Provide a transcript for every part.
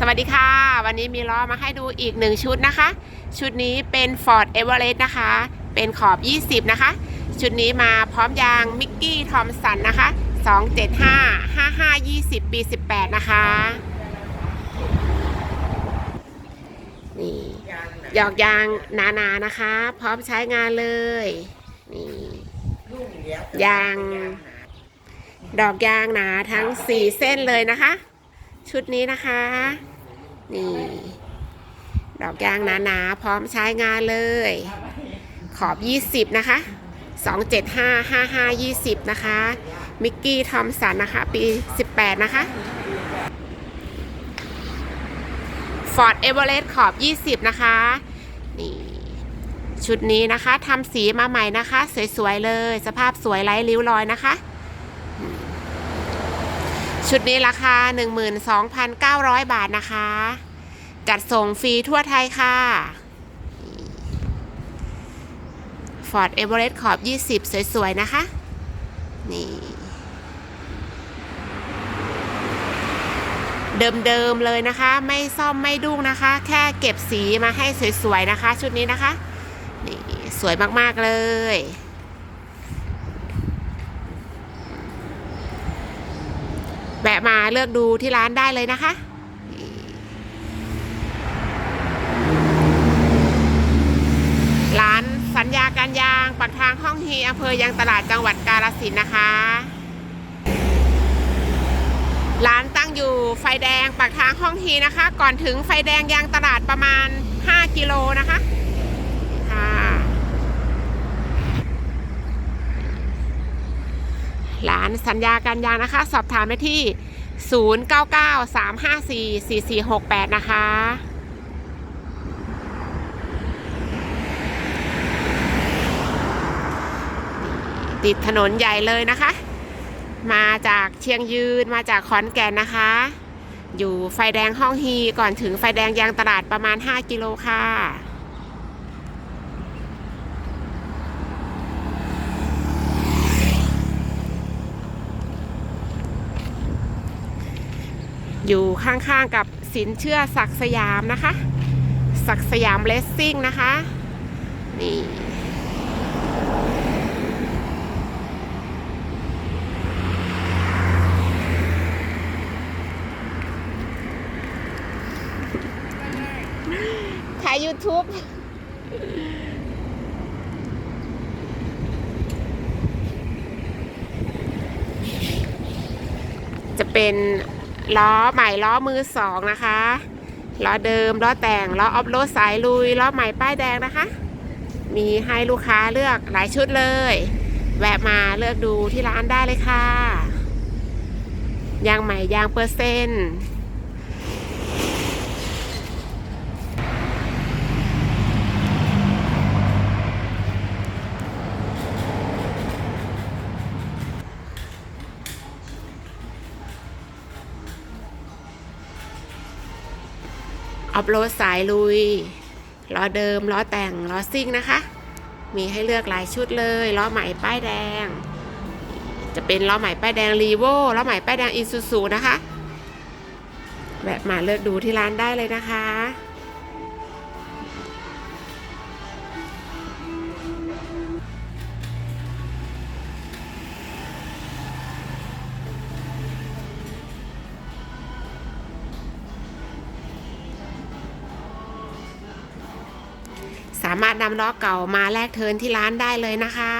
สวัสดีค่ะ วันนี้มีล้อมาให้ดูอีกหนึ่งชุดนะคะ ชุดนี้เป็น Ford Everest นะคะ เป็นขอบ 20 นะคะ ชุดนี้มาพร้อมยางมิกกี้ทอมสันนะคะ 275 55 20 ปี 18 นะคะนี่หยอกยางหนาๆนะคะ พร้อมใช้งานเลยนี่ยาง ดอกยางหนาทั้ง 4 เส้นเลยนะคะชุดนี้นะคะ นี่ ดอกยางหนาๆพร้อมใช้งานเลย ขอบ 20 นะคะ 275 55 20 นะคะ มิกกี้ทอมสันนะคะ ปี 18 นะคะ Ford Everest ขอบ 20 นะคะ นี่ชุดนี้นะคะทำสีมาใหม่นะคะ สวยๆเลย สภาพสวยไร้ริ้วรอยนะคะ ชุดนี้ราคา 12,900 บาทนะคะ จัดส่งฟรีทั่วไทยค่ะ Ford Everest ขอบ 20 สวย ๆ นะคะ นี่เดิมๆเลยนะคะ ไม่ซ่อมไม่ดุ้งนะคะ แค่เก็บสีมาให้สวย ๆ นะคะ ชุดนี้นะคะ นี่ สวยมาก ๆ เลย แวะมาเลือกดูที่ร้านได้เลยนะคะร้านสัญญาการยางปากทางห้องฮีอำเภอยางตลาดจังหวัดกาฬสินธุ์นะคะ ร้านตั้งอยู่ไฟแดงปากทางห้องฮีนะคะ ก่อนถึงไฟแดงยางตลาดประมาณ 5 กิโลนะคะ ร้านสัญญาการยางนะคะ สอบถามได้ที่ 0993544468 นะคะติดถนนใหญ่เลยนะคะ มาจากเชียงยืนมาจากขอนแก่นนะคะ อยู่ไฟแดงห้องฮีก่อนถึงไฟแดงยางตลาดประมาณ 5 กิโลค่ะ อยู่ข้างๆกับสินเชื่อศักสยามนะคะ ศักสยามเลสซิ่งนะคะ นี่ถ่าย YouTube จะเป็น ล้อใหม่ล้อมือสองนะคะล้อเดิมล้อแต่งล้อออฟโรดสายลุยล้อใหม่ป้ายแดงนะคะ มีให้ลูกค้าเลือกหลายชุดเลย แวะมาเลือกดูที่ร้านได้เลยค่ะยางใหม่ยางเปอร์เซ็นต์ ออฟโรดสายลุยล้อเดิมล้อแต่งล้อซิ่งนะคะ มีให้เลือกหลายชุดเลยล้อใหม่ป้ายแดง จะเป็นล้อใหม่ป้ายแดงรีโวล้อใหม่ป้ายแดงอิซูซูนะคะแวะมาเลือกดูที่ร้านได้เลยนะคะามารถนำล้อเก่ามาแลกเทินที่ร้านได้เลยนะคะ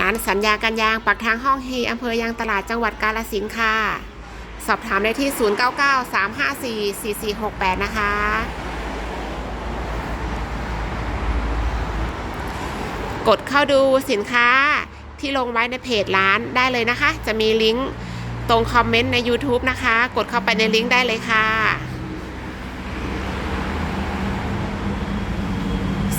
ร้านสัญญาการยางปักทางห้องฮีอำเภอยางตลาดจังหวัดกาฬสินธุ์ค่ะ สอบถามได้ที่ 0993544468 นะคะ กดเข้าดูสินค้าที่ลงไว้ในเพจร้านได้เลยนะคะ จะมีลิงก์ตรงคอมเมนต์ใน YouTube นะคะ กดเข้าไปในลิงก์ได้เลยค่ะ